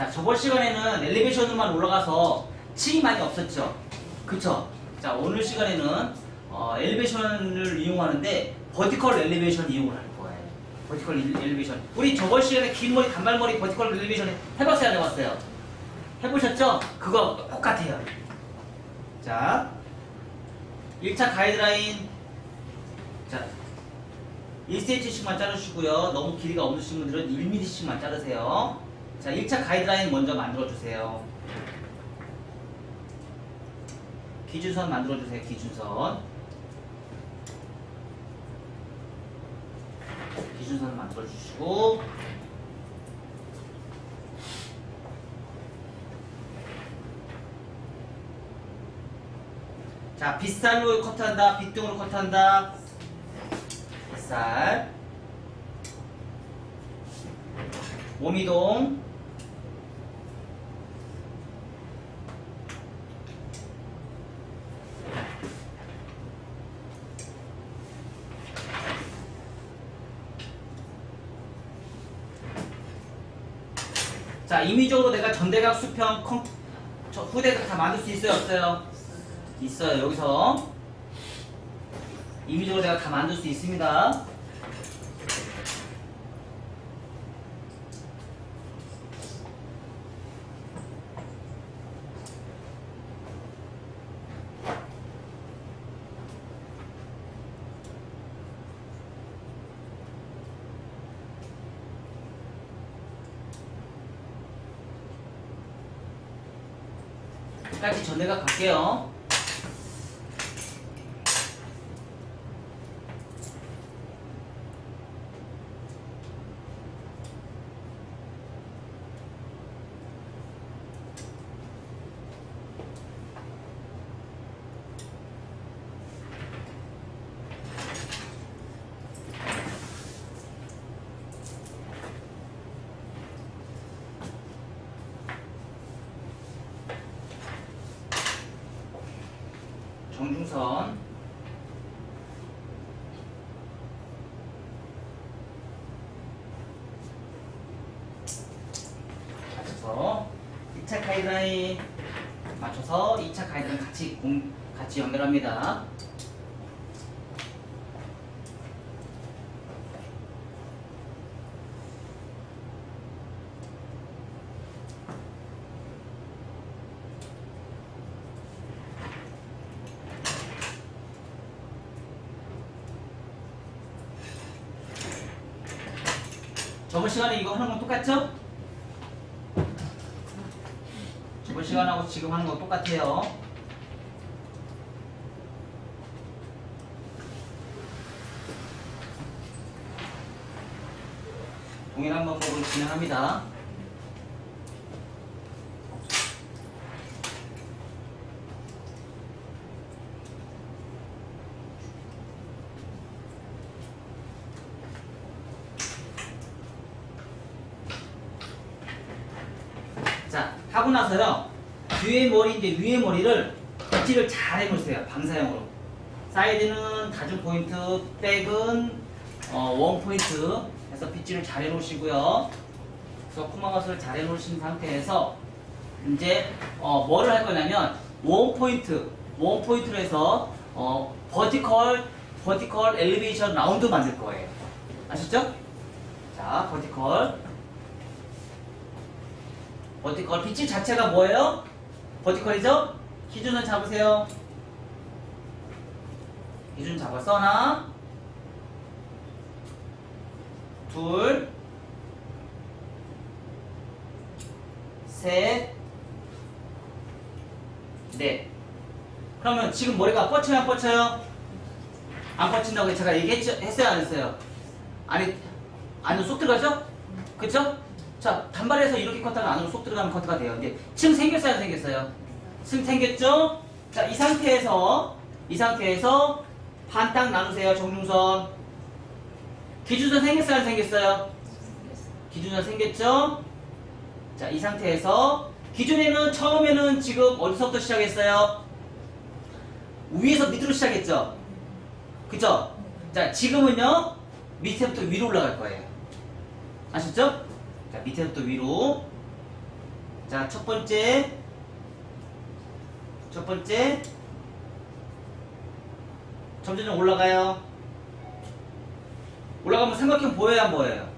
자, 저번 시간에는 엘리베이션으로만 올라가서 층이 많이 없었죠. 그쵸? 자, 오늘 시간에는 어, 엘리베이션을 이용하는데 버티컬 엘리베이션 이용을 할 거예요. 버티컬 일- 엘리베이션. 우리 저번 시간에 긴 머리, 단발머리 버티컬 엘리베이션 해봤어요, 안 해봤어요? 해보셨죠? 그거 똑같아요. 자, 1차 가이드라인. 자, 1cm씩만 자르시고요. 너무 길이가 없으신 분들은 1mm씩만 자르세요. 자, 1차 가이드라인 먼저 만들어주세요. 기준선 만들어주세요, 기준선. 기준선 만들어주시고. 자, 빗살로 커트한다, 빗등으로 커트한다. 빗살. 몸이동. 자, 임의적으로 내가 전대각 수평 컴, 저 후대각 다 만들 수 있어요, 없어요? 있어요. 여기서 임의적으로 내가 다 만들 수 있습니다. 끝까지 전대각 갈게요. 정중선 맞춰서 2차 가이드라인 맞춰서 2차 가이드라인 같이 공, 같이 연결합니다. 저번 시간에 이거 하는 건 똑같죠? 저번 시간하고 지금 하는 거 똑같아요. 동일한 방법으로 진행합니다. 자, 하고 나서요. 뒤에 머리, 이제 위에 머리를 빗질을 잘 해놓으세요. 방사형으로. 사이드는 다중 포인트, 백은 어, 원 포인트 해서 빗질을 잘 해놓으시고요. 그래서 코마것을 잘 해놓으신 상태에서 이제 어, 뭐를 할 거냐면 원 포인트, 원 포인트로 해서 어, 버티컬, 버티컬 엘리베이션 라운드 만들 거예요. 아셨죠? 자, 버티컬. 버티컬 빛이 자체가 뭐예요? 버티컬이죠? 기준을 잡으세요. 기준 잡았어 하나 둘 셋, 넷. 그러면 지금 머리가 뻗쳐요, 안 뻗쳐요? 안 뻗친다고 제가 얘기했죠? 했어요, 안 했어요? 아니, 안으로 쏙 들어가죠? 그쵸? 자, 단발에서 이렇게 컷하면 안으로 쏙 들어가면 커트가 돼요. 이제 층 생겼어요, 안 생겼어요? 층 생겼죠? 자, 이 상태에서, 이 상태에서 반 딱 나누세요, 정중선. 기준선 생겼어요, 안 생겼어요? 기준선 생겼죠? 자, 이 상태에서 기존에는 처음에는 지금 어디서부터 시작했어요? 위에서 밑으로 시작했죠? 그쵸? 자, 지금은요, 밑에부터 위로 올라갈 거예요. 아셨죠? 자, 밑에부터 위로. 자, 첫 번째. 첫 번째. 점점 올라가요. 올라가면 삼각형 보여요, 안 보여요?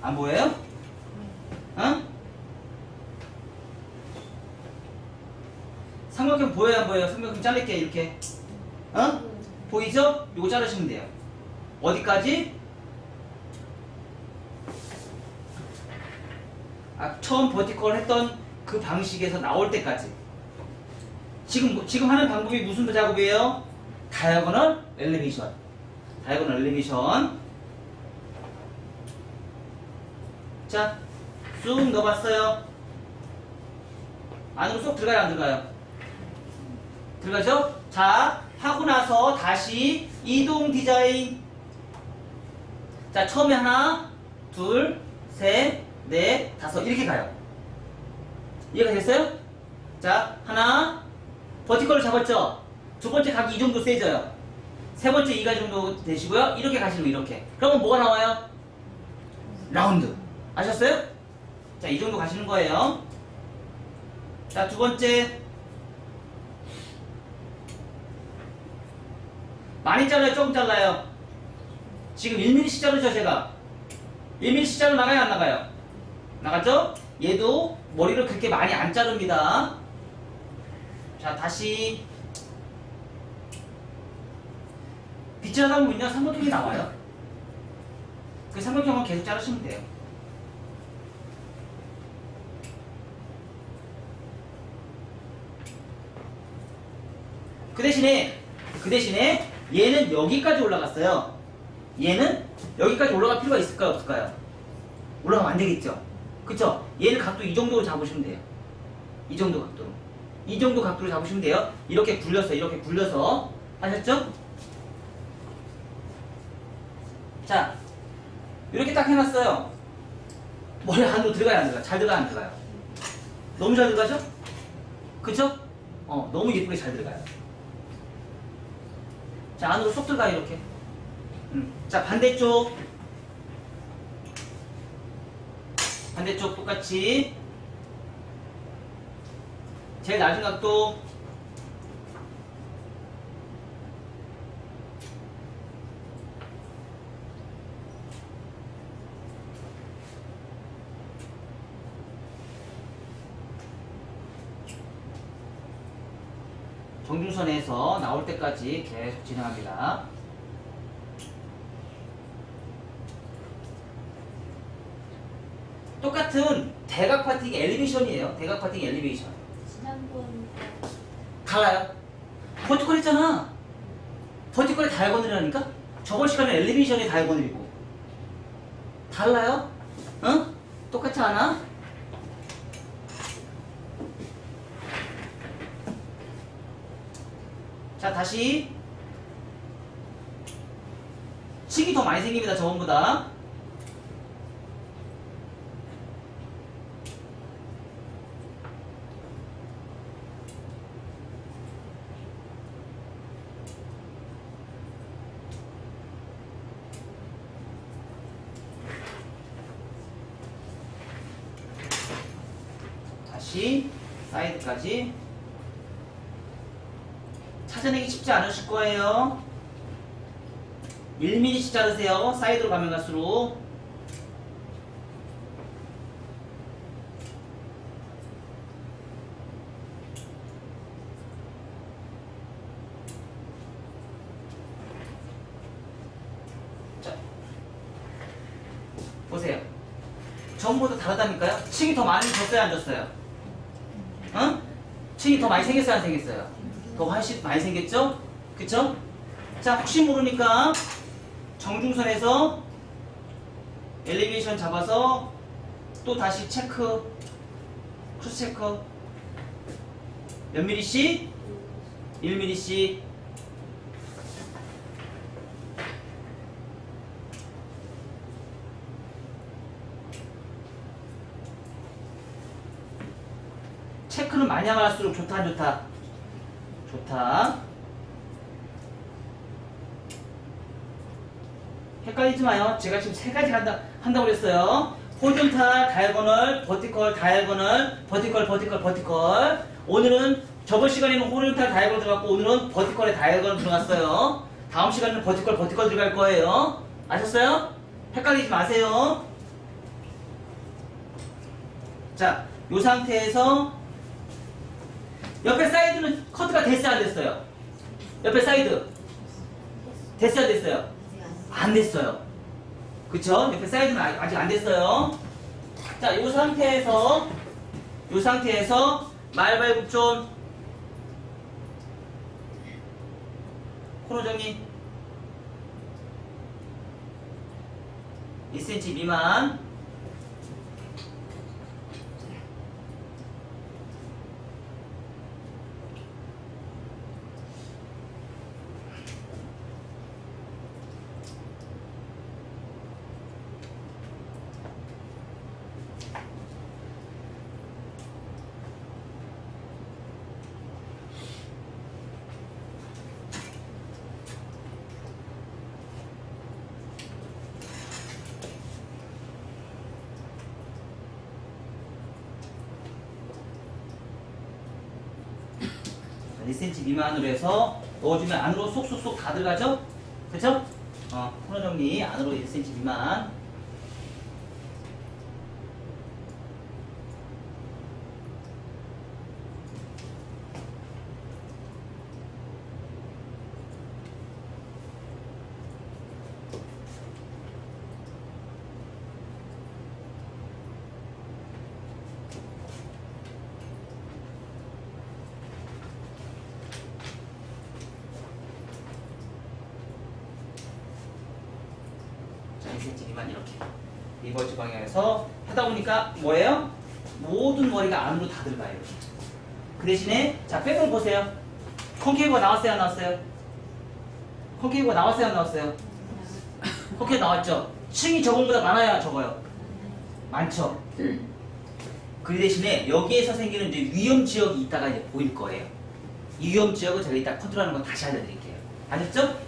안 보여요? 어? 삼각형 보여요, 안 보여요? 삼각형 자를게, 이렇게. 어? 보이죠? 이거 자르시면 돼요. 어디까지? 처음 버티컬 했던 그 방식에서 나올 때까지. 지금 뭐- 지금 하는 방법이 무슨 작업이에요? 다이아고널 엘리베이션. 다이아고널 엘리베이션. 자, 쑥 넣어봤어요. 안으로 쏙 들어가요, 안 들어가요? 들어가죠? 자, 하고 나서 다시 이동 디자인. 자, 처음에 하나, 둘, 셋, 넷, 다섯 이렇게 가요. 이해가 됐어요? 자, 하나, 버티컬을 잡았죠? 두 번째 각이 이 정도 세져요. 세 번째 이가 정도 되시고요. 이렇게 가시는 거 이렇게. 그러면 뭐가 나와요? 라운드. 아셨어요? 자, 이 정도 가시는 거예요. 자, 두 번째. 많이 잘라요? 조금 잘라요? 지금 1mm씩 자르죠, 제가? 1mm씩 자르 나가요, 안 나가요? 나갔죠? 얘도 머리를 그렇게 많이 안 자릅니다. 자, 다시. 빛이 나다 보면요, 삼각형이 나와요. 그 삼각형은 계속 자르시면 돼요. 그 대신에 그 대신에 얘는 여기까지 올라갔어요. 얘는 여기까지 올라갈 필요가 있을까요, 없을까요? 올라가면 안 되겠죠. 그쵸? 얘는 각도 이 정도로 잡으시면 돼요. 이 정도 각도로. 이 정도 각도로 잡으시면 돼요. 이렇게 굴려서 이렇게 굴려서 하셨죠? 자, 이렇게 딱 해놨어요. 머리 안으로 들어가야 안 들어가요? 잘 들어가요, 안 들어가요? 너무 잘 들어가죠? 그쵸? 어, 너무 예쁘게 잘 들어가요. 자, 안으로 쏙 들어가요, 이렇게. 음. 자, 반대쪽. 반대쪽 똑같이. 제일 낮은 각도. 정중선에서 나올 때까지 계속 진행합니다. 똑같은 대각 파팅 엘리베이션이에요. 대각 파팅 엘리베이션. 지난번 달라요. 버티컬 했잖아. 버티컬이 다이아고널이라니까? 저번 시간에 엘리베이션이 다이아고널이고. 달라요? 응? 똑같지 않아? 자, 다시. 층이 더 많이 생깁니다, 저번보다. 다시 사이드까지. 찾아내기 쉽지 않으실 거예요. 1mm씩 자르세요. 사이드로 가면 갈수록. 자 보세요. 전부 다 다르다니까요? 층이 더 많이 졌어요, 안 졌어요? 어? 층이 더 많이 생겼어요, 안 생겼어요? 더 훨씬 많이 생겼죠? 그쵸? 자, 혹시 모르니까 정중선에서 엘리베이션 잡아서 또 다시 체크, 크로스 체크 몇 미리씩? 1미리씩 하면 할수록 좋다 안 좋다? 좋다. 헷갈리지 마요. 제가 지금 세 가지 한다, 한다고 그랬어요. 호rizontal, 다이아고널, 버티컬, 다이아고널, 버티컬, 버티컬, 버티컬. 오늘은 저번 시간에는 호rizontal, 다이아고널 들어갔고 오늘은 버티컬에 다이아고널 들어갔어요. 다음 시간에는 버티컬, 버티컬 들어갈 거예요. 아셨어요? 헷갈리지 마세요. 자, 이 상태에서 옆에 사이드는 커트가 됐어요, 안 됐어요? 옆에 사이드 됐어요, 안 됐어요? 안 됐어요. 그쵸? 옆에 사이드는 아- 아직 안 됐어요. 자, 이 상태에서 이 상태에서 말발굽존 코너 정리 2cm 미만 1cm 미만으로 해서 넣어주면 안으로 쏙쏙쏙 다 들어가죠? 그쵸? 어, 코너 정리 안으로 1cm 미만 자, 2cm 미만 이렇게 리버스 방향에서 하다 보니까 뭐예요? 모든 머리가 안으로 다 들어가요. 그 대신에 자 백을 보세요. 콘케이브가 나왔어요, 안 나왔어요? 콘케이브가 나왔어요, 안 나왔어요? 콘케이브 나왔죠? 층이 저번보다 많아야 적어요. 많죠? 그 대신에 여기에서 생기는 이제 위험 지역이 있다가 이제 보일 거예요. 이 위험 지역을 제가 이따 컨트롤하는 거 다시 알려드릴게요. 아셨죠?